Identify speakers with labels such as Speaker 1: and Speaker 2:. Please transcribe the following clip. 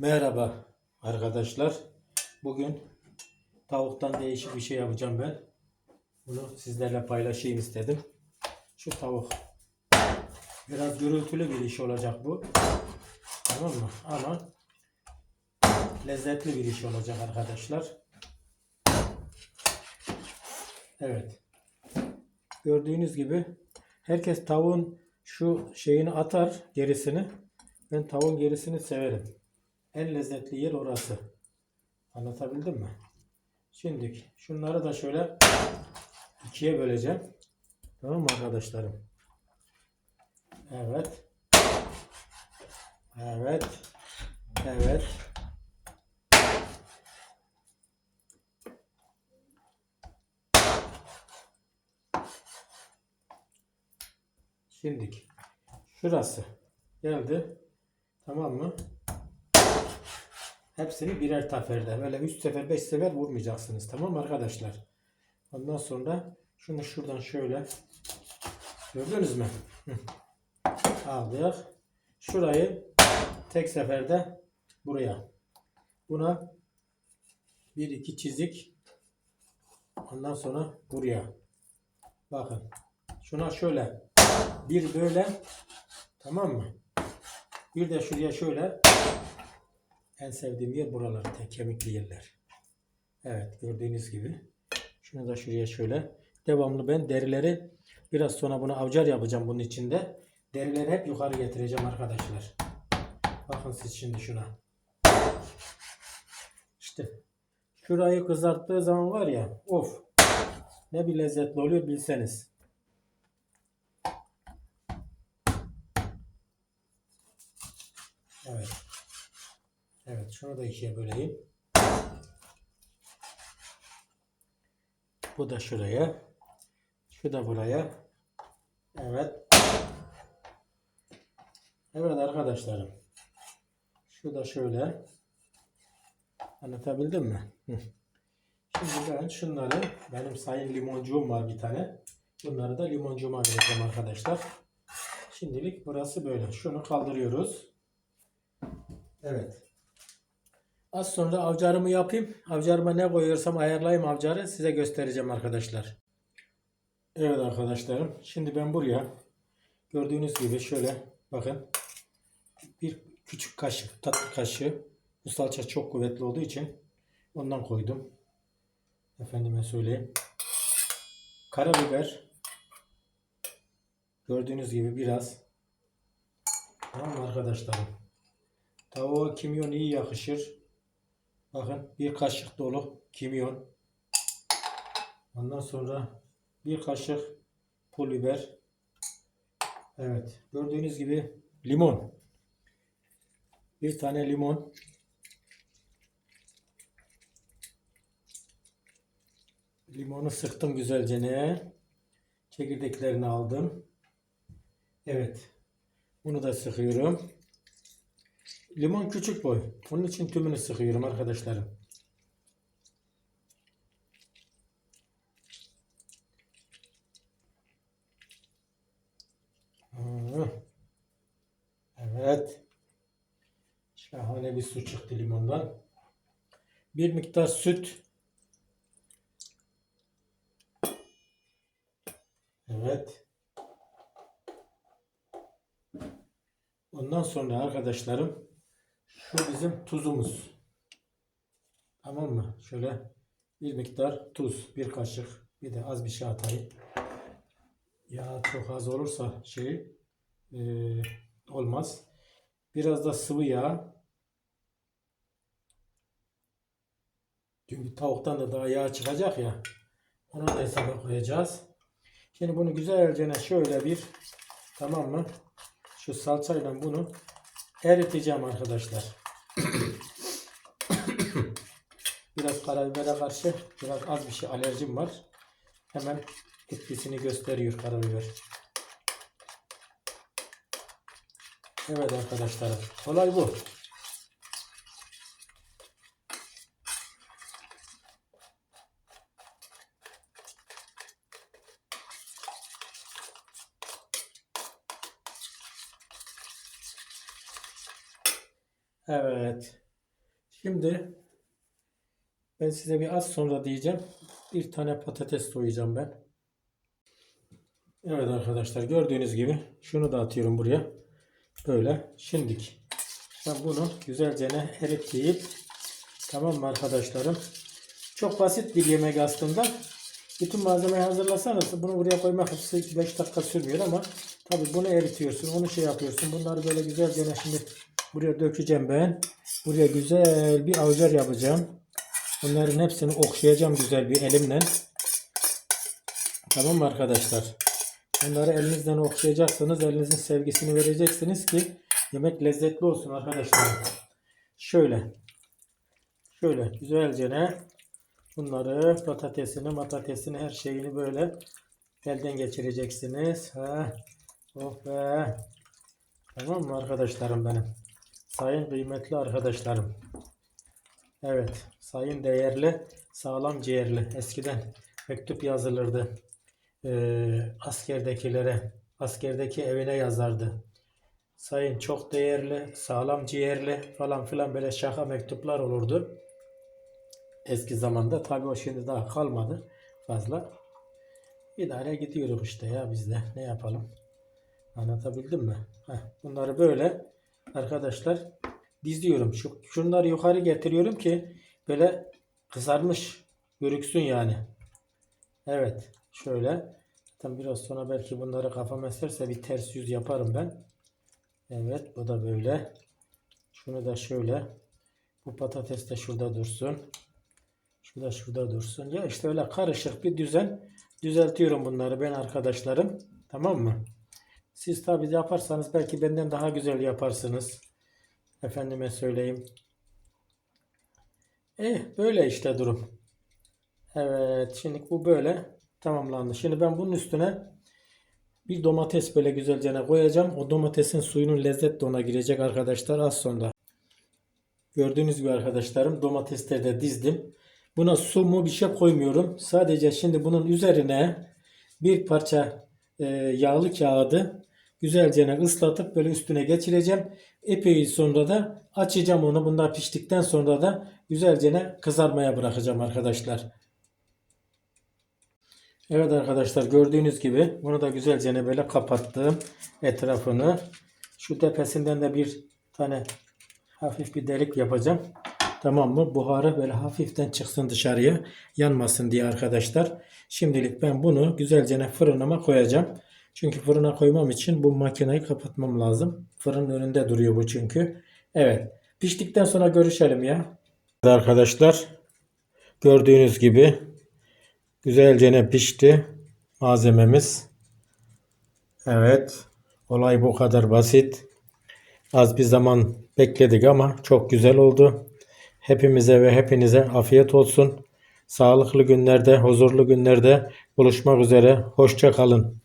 Speaker 1: Merhaba arkadaşlar. Bugün tavuktan değişik bir şey yapacağım ben. Bunu sizlerle paylaşayım istedim. Şu tavuk. Biraz gürültülü bir iş olacak bu. Tamam mı? Ama lezzetli bir iş olacak arkadaşlar. Evet. Gördüğünüz gibi herkes tavuğun şu şeyini atar gerisini. Ben tavuğun gerisini severim. En lezzetli yer orası. Anlatabildim mi? Şimdi şunları da şöyle ikiye böleceğim. Tamam mı arkadaşlarım? Evet. Evet. Evet. Şimdik. Şurası. Geldi. Tamam mı? Hepsini birer teferde. Böyle 3 sefer 5 sefer vurmayacaksınız. Tamam arkadaşlar? Ondan sonra şunu şuradan şöyle gördünüz mü? Aldık. Şurayı tek seferde buraya. Buna bir iki çizik ondan sonra buraya. Bakın. Şuna şöyle bir böyle tamam mı? Bir de şuraya şöyle en sevdiğim yer buralar. Kemikli yerler. Evet gördüğünüz gibi. Şunu da şuraya şöyle. Devamlı ben derileri biraz sonra bunu avcar yapacağım bunun içinde. Derileri hep yukarı getireceğim arkadaşlar. Bakın siz şimdi şuna. İşte şurayı kızarttığı zaman var ya of ne bir lezzetli oluyor bilseniz. Evet. Evet şunu da ikiye böleyim. Bu da şuraya. Şu da buraya. Evet. Evet arkadaşlarım. Şu da şöyle. Anlatabildim mi? Şimdi ben şunları benim sayın limoncuğum var bir tane. Bunları da limoncuğuma vereceğim arkadaşlar. Şimdilik burası böyle. Şunu kaldırıyoruz. Evet. Az sonra avcarımı yapayım. Avcarıma ne koyuyorsam ayarlayayım avcarı. Size göstereceğim arkadaşlar. Evet arkadaşlarım. Şimdi ben buraya gördüğünüz gibi şöyle bakın. Bir küçük kaşık, tatlı kaşığı. Bu salça çok kuvvetli olduğu için ondan koydum. Efendime söyleyeyim. Karabiber. Gördüğünüz gibi biraz. Tamam arkadaşlarım? Tavuğa kimyon iyi yakışır. Bakın bir kaşık dolu kimyon. Ondan sonra bir kaşık pul biber. Evet. Gördüğünüz gibi limon. Bir tane limon. Limonu sıktım güzelce ne? Çekirdeklerini aldım. Evet. Bunu da sıkıyorum. Limon küçük boy. Onun için tümünü sıkıyorum arkadaşlarım. Evet. Şahane bir su çıktı limondan. Bir miktar süt. Evet. Ondan sonra arkadaşlarım şu bizim tuzumuz. Tamam mı? Şöyle bir miktar tuz, bir kaşık, bir de az bir şey atayım. Ya çok az olursa şey e, olmaz. Biraz da sıvı yağ. Çünkü tavuktan da daha yağ çıkacak ya. Onu da hesaba koyacağız. Şimdi bunu güzelce şöyle bir tamam mı? Şu salçayla bunu eriteceğim arkadaşlar. biraz karabibere karşı biraz az bir şey alerjim var. Hemen etkisini gösteriyor karabiber. Evet arkadaşlar. Olay bu. Evet. Şimdi ben size bir az sonra diyeceğim. Bir tane patates soyacağım ben. Evet arkadaşlar gördüğünüz gibi şunu da atıyorum buraya. Böyle şimdik. Ben bunu güzelce eritleyip tamam mı arkadaşlarım? Çok basit bir yemek aslında. Bütün malzemeyi hazırlasanız bunu buraya koymak 5 dakika sürmüyor ama tabi bunu eritiyorsun. Onu şey yapıyorsun. Bunları böyle güzelce şimdi buraya dökeceğim ben. Buraya güzel bir avucar yapacağım. Bunların hepsini okşayacağım güzel bir elimle. Tamam mı arkadaşlar? Bunları elinizden okşayacaksınız. Elinizin sevgisini vereceksiniz ki yemek lezzetli olsun arkadaşlar. Şöyle. Şöyle güzelce ne? Bunları patatesini, matatesini, her şeyini böyle elden geçireceksiniz. Ha. Oh be. Tamam mı arkadaşlarım benim? Sayın kıymetli arkadaşlarım. Evet. Sayın değerli, sağlam ciğerli. Eskiden mektup yazılırdı. Ee, askerdekilere, askerdeki evine yazardı. Sayın çok değerli, sağlam ciğerli falan filan böyle şaka mektuplar olurdu. Eski zamanda tabii o şimdi daha kalmadı fazla. İdare gidiyoruz işte ya biz de ne yapalım. Anlatabildim mi? Heh, bunları böyle arkadaşlar diziyorum. Şu, şunları yukarı getiriyorum ki böyle kızarmış görüksün yani. Evet şöyle. Tam biraz sonra belki bunları kafam eserse bir ters yüz yaparım ben. Evet bu da böyle. Şunu da şöyle. Bu patates de şurada dursun. Şu da şurada dursun. Ya işte öyle karışık bir düzen düzeltiyorum bunları ben arkadaşlarım. Tamam mı? Siz tabi yaparsanız belki benden daha güzel yaparsınız. Efendime söyleyeyim. Eh böyle işte durum. Evet şimdi bu böyle tamamlandı. Şimdi ben bunun üstüne bir domates böyle güzelce koyacağım. O domatesin suyunun lezzet de ona girecek arkadaşlar az sonra. Gördüğünüz gibi arkadaşlarım domatesleri de dizdim. Buna su mu bir şey koymuyorum. Sadece şimdi bunun üzerine bir parça e, yağlı kağıdı güzelce ıslatıp böyle üstüne geçireceğim. Epey sonra da açacağım onu. Bunlar piştikten sonra da güzelce kızarmaya bırakacağım arkadaşlar. Evet arkadaşlar gördüğünüz gibi bunu da güzelce böyle kapattım etrafını. Şu tepesinden de bir tane hafif bir delik yapacağım. Tamam mı? Buharı böyle hafiften çıksın dışarıya. Yanmasın diye arkadaşlar. Şimdilik ben bunu güzelce fırınıma koyacağım. Çünkü fırına koymam için bu makineyi kapatmam lazım. Fırın önünde duruyor bu çünkü. Evet. Piştikten sonra görüşelim ya. Arkadaşlar gördüğünüz gibi güzelce pişti malzememiz. Evet. Olay bu kadar basit. Az bir zaman bekledik ama çok güzel oldu. Hepimize ve hepinize afiyet olsun. Sağlıklı günlerde, huzurlu günlerde buluşmak üzere. Hoşça kalın.